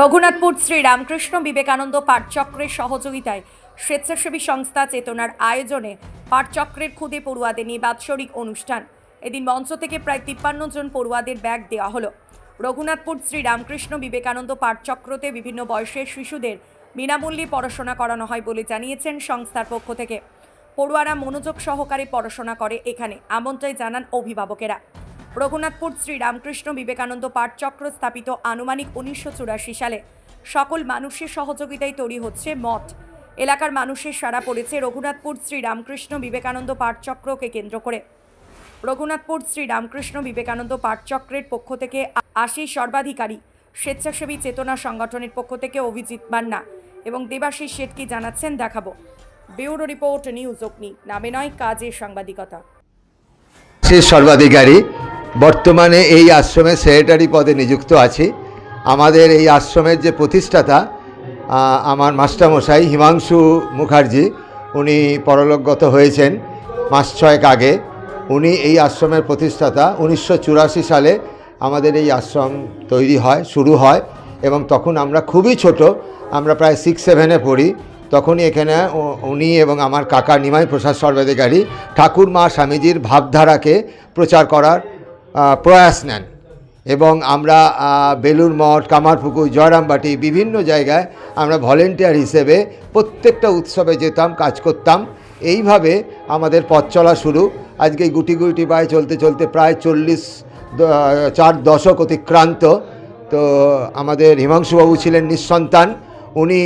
রঘুনাথপুর শ্রী রামকৃষ্ণ বিবেকানন্দ পাঠচক্রের সহযোগিতায় স্বেচ্ছাসেবী সংস্থা চেতনার আয়োজনে পাঠচক্রের খুদে পড়ুয়াদের নিয়ে বাৎসরিক অনুষ্ঠান। এদিন মঞ্চ থেকে প্রায় তিপ্পান্ন জন পড়ুয়াদের ব্যাগ দেওয়া হলো। রঘুনাথপুর শ্রী রামকৃষ্ণ বিবেকানন্দ পাঠচক্রতে বিভিন্ন বয়সের শিশুদের বিনামূল্যে পড়াশোনা করানো হয় বলে জানিয়েছেন সংস্থার পক্ষ থেকে। পড়ুয়ারা মনোযোগ সহকারে পড়াশোনা করে এখানে, এমনটাই জানান অভিভাবকেরা। রঘুনাথপুর শ্রী রামকৃষ্ণ বিবেকানন্দ পাঠচক্র স্থাপিত আনুমানিক উনিশশো চুরাশি সালে। সকল মানুষের সহযোগিতায় তৈরি হচ্ছে মঠ। এলাকার মানুষের সারা পড়েছে রঘুনাথপুর শ্রী রামকৃষ্ণ বিবেকানন্দ পাঠচক্রকে কেন্দ্র করে। রঘুনাথপুর শ্রী রামকৃষ্ণ বিবেকানন্দ পাঠচক্রের পক্ষ থেকে আশিস সর্বাধিকারী, স্বেচ্ছাসেবী চেতনা সংগঠনের পক্ষ থেকে অভিজিৎ মান্না এবং দেবাশিস শেটকি জানাচ্ছেন দেখাবো। ব্যুরো রিপোর্ট নিউজ অগ্নি, নামে নয়, কাজের সাংবাদিকতা। সর্বাধিকারী বর্তমানে এই আশ্রমে সেক্রেটারি পদে নিযুক্ত আছি। আমাদের এই আশ্রমের যে প্রতিষ্ঠাতা আমার মাস্টারমশাই হিমাংশু মুখার্জি, উনি পরলোকগত হয়েছেন মাস ছয়েক আগে। উনি এই আশ্রমের প্রতিষ্ঠাতা। উনিশশো চুরাশি সালে আমাদের এই আশ্রম তৈরি হয়, শুরু হয় এবং তখন আমরা খুবই ছোট, আমরা প্রায় সিক্স সেভেনে পড়ি। তখনই এখানে উনি এবং আমার কাকা নিমাই প্রসাদ সর্বাধিকারী ঠাকুর মা স্বামীজির ভাবধারাকে প্রচার করার প্রয়াস নেন। এবং আমরা বেলুর মঠ, কামারপুকুর, জয়রামবাটি বিভিন্ন জায়গায় আমরা ভলেন্টিয়ার হিসেবে প্রত্যেকটা উৎসবে যেতাম, কাজ করতাম। এইভাবে আমাদের পথ চলা শুরু। আজকে গুটি গুটি পায়ে চলতে চলতে প্রায় চল্লিশ চার দশক অতিক্রান্ত। তো আমাদের হিমাংশুবাবু ছিলেন নিঃসন্তান। উনি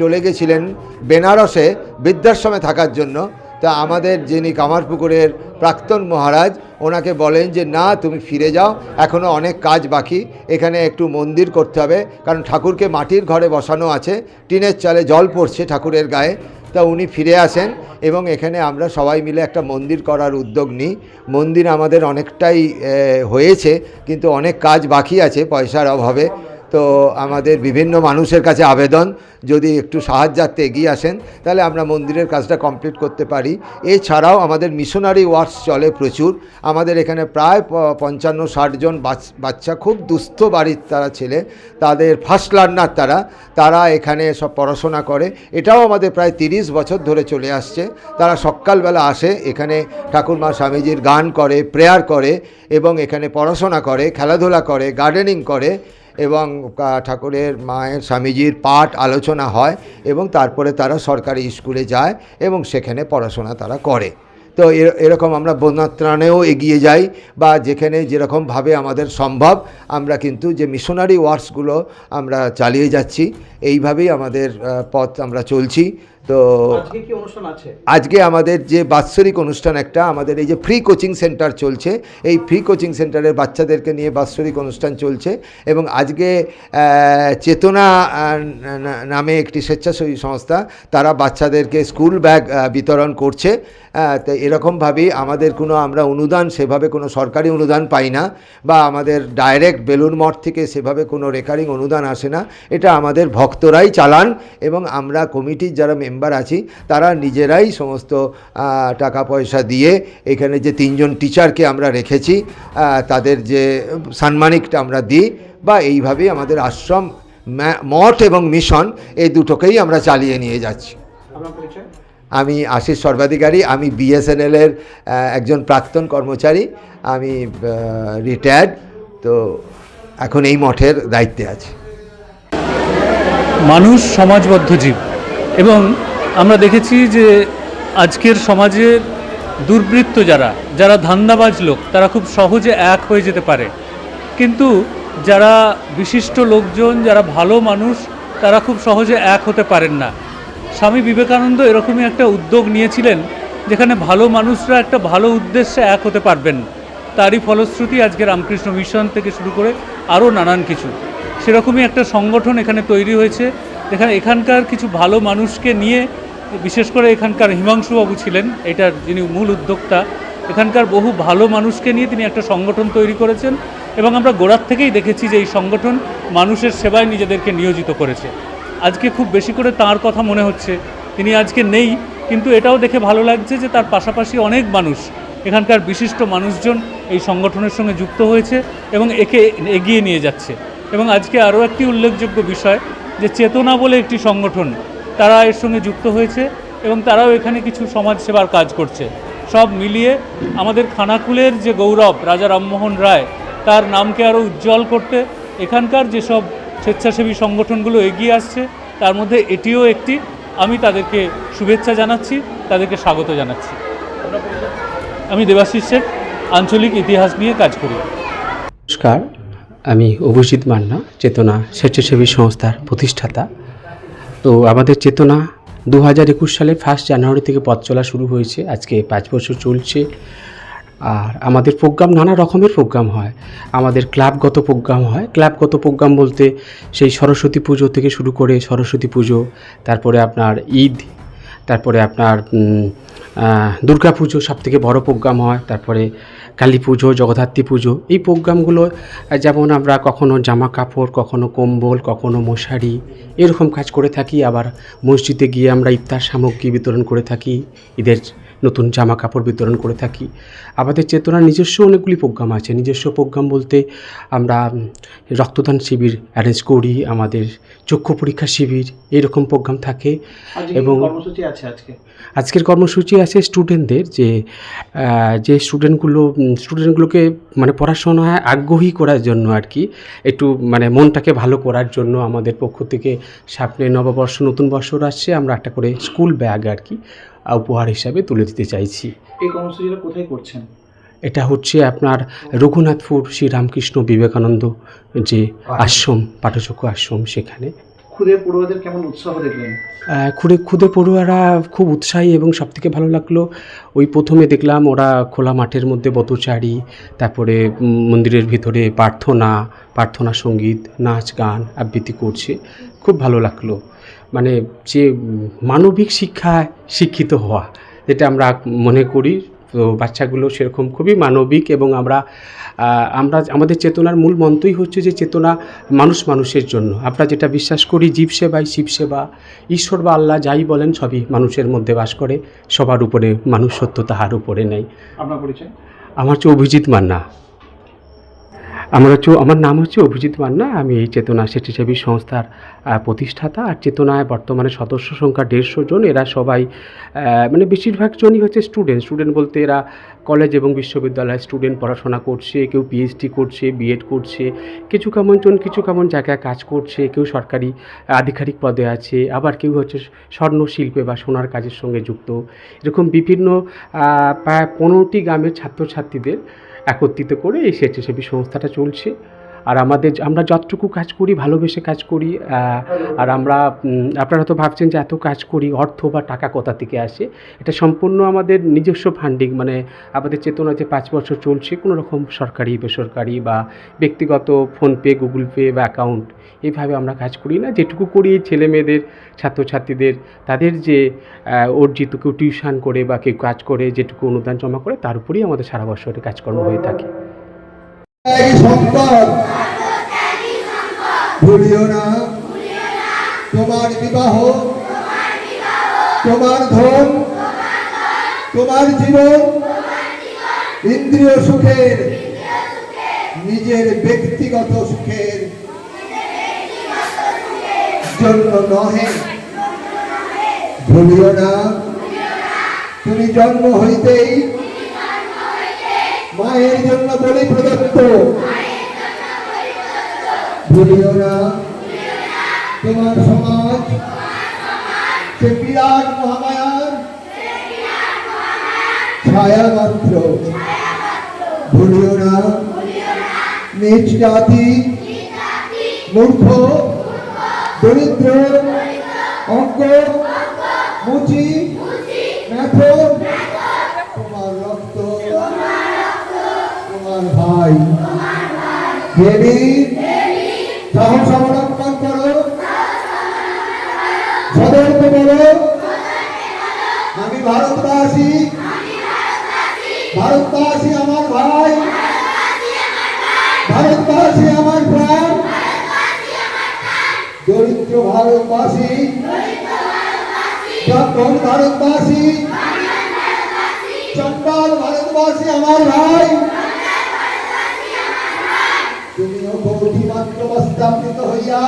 চলে গেছিলেন বেনারসে বৃদ্ধাশ্রমে থাকার জন্য। তা আমাদের যিনি কামারপুকুরের প্রাক্তন মহারাজ, ওনাকে বলেন যে, না, তুমি ফিরে যাও এখনও অনেক কাজ বাকি, এখানে একটু মন্দির করতে হবে, কারণ ঠাকুরকে মাটির ঘরে বসানো আছে, টিনের চালে জল পড়ছে ঠাকুরের গায়ে। তা উনি ফিরে আসেন, এবং এখানে আমরা সবাই মিলে একটা মন্দির করার উদ্যোগ নিই। মন্দির আমাদের অনেকটাই হয়েছে, কিন্তু অনেক কাজ বাকি আছে পয়সার অভাবে। তো আমাদের বিভিন্ন মানুষের কাছে আবেদন, যদি একটু সাহায্যার্থে এগিয়ে আসেন, তাহলে আমরা মন্দিরের কাজটা কমপ্লিট করতে পারি। এছাড়াও আমাদের মিশনারি ওয়ার্কস চলে প্রচুর। আমাদের এখানে প্রায় পঞ্চান্ন, ষাট জন বাচ- বাচ্চা, খুব দুস্থ বাড়ির তারা ছেলে। তাদের ফার্স্ট লার্নার তারা। তারা এখানে সব পড়াশোনা করে। এটাও আমাদের প্রায় তিরিশ বছর ধরে চলে আসছে। তারা সকালবেলা আসে, এখানে ঠাকুরমা স্বামীজির গান করে প্রেয়ার করে, এবং এখানে পড়াশোনা করে, খেলাধুলা করে গার্ডেনিং করে। এবং ঠাকুরের মায়ের স্বামীজির পাঠ আলোচনা হয় এবং তারপরে তারা সরকারি স্কুলে যায় এবং সেখানে পড়াশোনা তারা করে। তো এর- এরকম আমরা বন্যাত্রাণেও এগিয়ে যাই বা যেখানে যেরকমভাবে আমাদের সম্ভব, আমরা কিন্তু যে মিশনারি ওয়ার্কসগুলো আমরা চালিয়ে যাচ্ছি, এইভাবেই আমাদের পথ আমরা চলছি। তো আজকে কি অনুষ্ঠান আছে? আজকে আমাদের যে বাৎসরিক অনুষ্ঠান একটা আমাদের এই যে ফ্রি কোচিং সেন্টার চলছে এই ফ্রি কোচিং সেন্টারের বাচ্চাদেরকে নিয়ে বাৎসরিক অনুষ্ঠান চলছে এবং আজকে চেতনা নামে একটি স্বেচ্ছাসেবী সংস্থা তারা বাচ্চাদেরকে স্কুল ব্যাগ বিতরণ করছে। তো এরকমভাবেই আমাদের কোনো আমরা অনুদান সেভাবে কোনো সরকারি অনুদান পাই না বা আমাদের ডাইরেক্ট বেলুন মঠ থেকে সেভাবে কোনো রেকারিং অনুদান আসে না। এটা আমাদের ভক্তরাই চালান এবং আমরা কমিটির যারা মেম্বার আছি তারা নিজেরাই সমস্ত টাকা পয়সা দিয়ে এখানে যে তিনজন টিচারকে আমরা রেখেছি তাদের যে সাম্মানিকটা আমরা দিই বা এইভাবেই আমাদের আশ্রম মঠ এবং মিশন এই দুটোকেই আমরা চালিয়ে নিয়ে যাচ্ছি। আমি আশিস সর্বাধিকারী আমি বিএসএনএলের একজন প্রাক্তন কর্মচারী আমি রিটায়ার্ড তো এখন এই মঠের দায়িত্বে আছি। মানুষ সমাজবদ্ধ জীব। এবং আমরা দেখেছি যে আজকের সমাজের দুর্বৃত্ত যারা যারা ধান্দাবাজ লোক, তারা খুব সহজে এক হয়ে যেতে পারে। কিন্তু যারা বিশিষ্ট লোকজন, যারা ভালো মানুষ, তারা খুব সহজে এক হতে পারেন না। স্বামী বিবেকানন্দ এরকমই একটা উদ্যোগ নিয়েছিলেন, যেখানে ভালো মানুষরা একটা ভালো উদ্দেশ্যে এক হতে পারবেন। তারই ফলশ্রুতি আজকে রামকৃষ্ণ মিশন থেকে শুরু করে আরও নানান কিছু। সেরকমই একটা সংগঠন এখানে তৈরি হয়েছে। এখানে এখানকার কিছু ভালো মানুষকে নিয়ে, বিশেষ করে এখানকার হিমাংশুবাবু ছিলেন, এটার যিনি মূল উদ্যোক্তা, এখানকার বহু ভালো মানুষকে নিয়ে তিনি একটা সংগঠন তৈরি করেছেন এবং আমরা গোড়ার থেকেই দেখেছি যে এই সংগঠন মানুষের সেবায় নিজেদেরকে নিয়োজিত করেছে। আজকে খুব বেশি করে তার কথা মনে হচ্ছে। তিনি আজকে নেই, কিন্তু এটাও দেখে ভালো লাগছে যে তার পাশাপাশি অনেক মানুষ, এখানকার বিশিষ্ট মানুষজন এই সংগঠনের সঙ্গে যুক্ত হয়েছে এবং একে এগিয়ে নিয়ে যাচ্ছে। এবং আজকে আরও একটি উল্লেখযোগ্য বিষয় যে চেতনা বলে একটি সংগঠন, তারা এর সঙ্গে যুক্ত হয়েছে এবং তারাও এখানে কিছু সমাজসেবার কাজ করছে। সব মিলিয়ে আমাদের খানাকুলের যে গৌরব, রাজা রামমোহন রায়, তার নামকে আরও উজ্জ্বল করতে এখানকার যেসব স্বেচ্ছাসেবী সংগঠনগুলো এগিয়ে আসছে, তার মধ্যে এটিও একটি। আমি তাদেরকে শুভেচ্ছা জানাচ্ছি, তাদেরকে স্বাগত জানাচ্ছি। আমি দেবাশিস শেঠ, আঞ্চলিক ইতিহাস নিয়ে কাজ করি। নমস্কার। আমি অভিজিৎ মান্না, চেতনা স্বেচ্ছাসেবী সংস্থার প্রতিষ্ঠাতা। তো আমাদের চেতনা দু হাজার একুশ সালে ফার্স্ট জানুয়ারি থেকে পথ চলা শুরু হয়েছে। আজকে পাঁচ বছর চলছে। আর আমাদের প্রোগ্রাম নানা রকমের প্রোগ্রাম হয়। আমাদের ক্লাবগত প্রোগ্রাম হয়। ক্লাবগত প্রোগ্রাম বলতে সেই সরস্বতী পুজো থেকে শুরু করে সরস্বতী পুজো, তারপরে আপনার ঈদ, তারপরে আপনার দুর্গা পুজো সব থেকে বড়ো প্রোগ্রাম হয়। তারপরে কালী পুজো, জগদ্ধাত্রী পুজো। এই প্রোগ্রামগুলো যেমন আমরা কখনো জামা কাপড়, কখনো কম্বল, কখনো মশারি, এরকম কাজ করে থাকি। আবার মসজিদে গিয়ে আমরা ইফতার সামগ্রী বিতরণ করে থাকি। ঈদের নতুন জামা কাপড় বিতরণ করে থাকি। আমাদের চেতনার নিজস্ব অনেকগুলি প্রোগ্রাম আছে। নিজস্ব প্রোগ্রাম বলতে আমরা রক্তদান শিবির অ্যারেঞ্জ করি আমাদের চক্ষু পরীক্ষা শিবির এরকম প্রোগ্রাম থাকে এবং- এবং কর্মসূচি আছে আজকে? আজকের কর্মসূচি আছে স্টুডেন্টদের যে যে স্টুডেন্টগুলো স্টুডেন্টগুলোকে মানে পড়াশোনায় আগ্রহী করার জন্য আর কি একটু মানে মনটাকে ভালো করার জন্য আমাদের পক্ষ থেকে সামনে নববর্ষ নতুন বছর আসছে আমরা একটা করে স্কুল ব্যাগ আর কি উপহার হিসাবে তুলে দিতে চাইছি। এই কর্মসূচিটা কোথায় করছেন? এটা হচ্ছে আপনার রঘুনাথপুর শ্রী রামকৃষ্ণ বিবেকানন্দ যে আশ্রম পাঠচক্র আশ্রম সেখানে। খুদে পড়ুয়াদের কেমন উৎসাহ দেখলেন? আহ, খুদে খুদে পড়ুয়ারা খুব উৎসাহী এবং সবথেকে ভালো লাগল। ওই প্রথমে দেখলাম ওরা খোলা মাঠের মধ্যে বতচারি তারপরে মন্দিরের ভিতরে প্রার্থনা প্রার্থনা সংগীত নাচ গান আবৃত্তি করছে। খুব ভালো লাগল। মানে যে মানবিক শিক্ষায় শিক্ষিত হওয়া যেটা আমরা মনে করি তো বাচ্চাগুলো সেরকম খুবই মানবিক এবং আমরা আমরা আমাদের চেতনার মূল মন্ত্রই হচ্ছে যে চেতনা মানুষ মানুষের জন্য। আমরা যেটা বিশ্বাস করি জীব সেবাই শিব সেবা। ঈশ্বর বা আল্লাহ যাই বলেন সবই মানুষের মধ্যে বাস করে সবার উপরে মানুষ সত্য তাহার উপরে নেই। আপনার পরিচয়? আমার হচ্ছে অভিজিৎ মান্না। আমার হচ্ছে আমার নাম হচ্ছে অভিজিৎ মান্না। আমি এই চেতনা স্বেচ্ছাসেবী সংস্থার প্রতিষ্ঠাতা। আর চেতনায় বর্তমানে সদস্য সংখ্যা দেড়শো জন। এরা সবাই মানে বেশিরভাগ জনই হচ্ছে স্টুডেন্ট স্টুডেন্ট বলতে এরা কলেজ এবং বিশ্ববিদ্যালয়ে স্টুডেন্ট পড়াশোনা করছে, কেউ পিএইচডি করছে বিএড করছে, কিছু কেমন জন, কিছু কেমন জায়গায় কাজ করছে, কেউ সরকারি আধিকারিক পদে আছে, আবার কেউ হচ্ছে স্বর্ণ শিল্পে বা সোনার কাজের সঙ্গে যুক্ত। এরকম বিভিন্ন প্রায় পনেরোটি গ্রামের ছাত্রছাত্রীদের একত্রিত করে এই স্বেচ্ছাসেবী সংস্থাটা চলছে। আর আমাদের আমরা যতটুকু কাজ করি, ভালোবেসে কাজ করি আর আমরা আপনারা তো ভাবছেন যে এত কাজ করি, অর্থ বা টাকা কোথা থেকে আসে? এটা সম্পূর্ণ আমাদের নিজস্ব ফান্ডিং মানে আমাদের চেতনা যে পাঁচ বছর চলছে, কোনো রকম সরকারি, বেসরকারি বা ব্যক্তিগত ফোনপে গুগল পে বা অ্যাকাউন্ট এইভাবে আমরা কাজ করি না। যেটুকু করি ছেলে মেয়েদের, ছাত্রছাত্রীদের, তাদের যে অর্জিত কেউ টিউশন করে বা কেউ কাজ করে, যেটুকু অনুদান জমা করে, তার উপরেই আমাদের সারা বছরের কাজকর্ম হয়ে থাকে। সম্পদ। তোমার বিবাহ। তোমার ধন। তোমার জীবন। ইন্দ্রিয় সুখের। নিজের ব্যক্তিগত সুখের জন্য নহে। ভুলিও না। তুমি জন্ম হইতেই মায়ের জন্য বলি প্রদত্ত। ভুলিও না। তোমার সমাজ, সে বিরাট মহামায়ার ছায়া মাত্র ভুলিও না। নিজ জাতি, মূর্খ, দরিদ্র অজ্ঞ মুচি মেথর তোমার ভাই। দেবী সাহস অবলম্বন করো। সদর্থ বলো আমি ভারতবাসী। ভারতবাসী আমার ভাই। ভারতবাসী আমার প্রাণ। দরিদ্র ভারতবাসী। যখন ভারতবাসী। চন্ডাল ভারতবাসী আমার ভাই। প্রস্তাবিত হইয়া।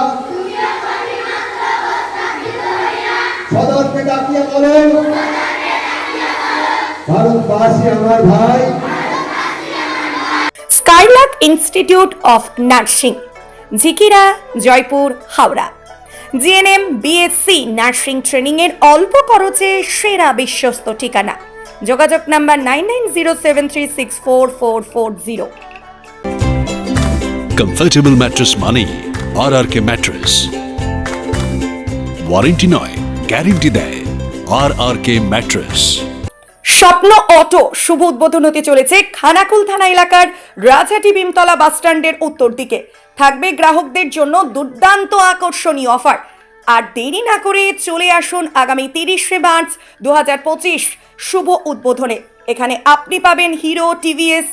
সদরকে ডাকিয়া বলেন ভারতবাসী আমার ভাই। Skylark institute of nursing, Jhikira, Jaipur, Howrah. GNM, BSc nursing ট্রেনিংয়ের অল্প খরচে সেরা বিশ্বস্ত ঠিকানা। যোগাযোগ number nine nine zero seven three six four four four zero. Comfortable mattress মানেই R R K mattress warranty নয় গ্যারেন্টি দেয়. আর আর কে ম্যাট্রেস স্বপ্ন অটো শুভ উদ্বোধন হতে চলেছে খানাকুল থানা এলাকার রাজহাটি ভীমতলা বাসস্ট্যান্ডের উত্তর দিকে। থাকবে গ্রাহকদের জন্য দুর্দান্ত আকর্ষণীয় অফার। আর দেরি না করে চলে আসুন আগামী তিরিশে মার্চ দু হাজার পঁচিশ শুভ উদ্বোধনে। এখানে আপনি পাবেন হিরো, টিভিএস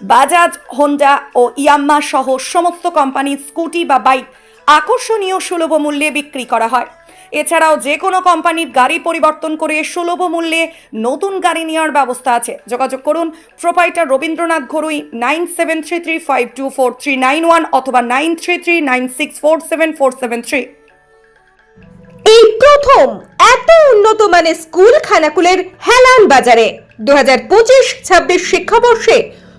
বাজাজ হোন্ডা ও ইয়াম্মা সহ সমস্ত কোম্পানির স্কুটি বা বাইক আকর্ষণীয় সুলভ মূল্যে বিক্রি করা হয়। এছাড়াও যে কোনো কোম্পানির গাড়ি পরিবর্তন করে সুলভ মূল্যে নতুন গাড়ি নেওয়ার ব্যবস্থা আছে। যোগাযোগ করুন proprietor Rabindranath Gharui nine seven three three five two four three nine one অথবা nine three three nine six four seven four seven three. এই প্রথম এত উন্নত মানের স্কুল খানাকুলের হেলান বাজারে। দু হাজার পঁচিশ ছাব্বিশ শিক্ষাবর্ষে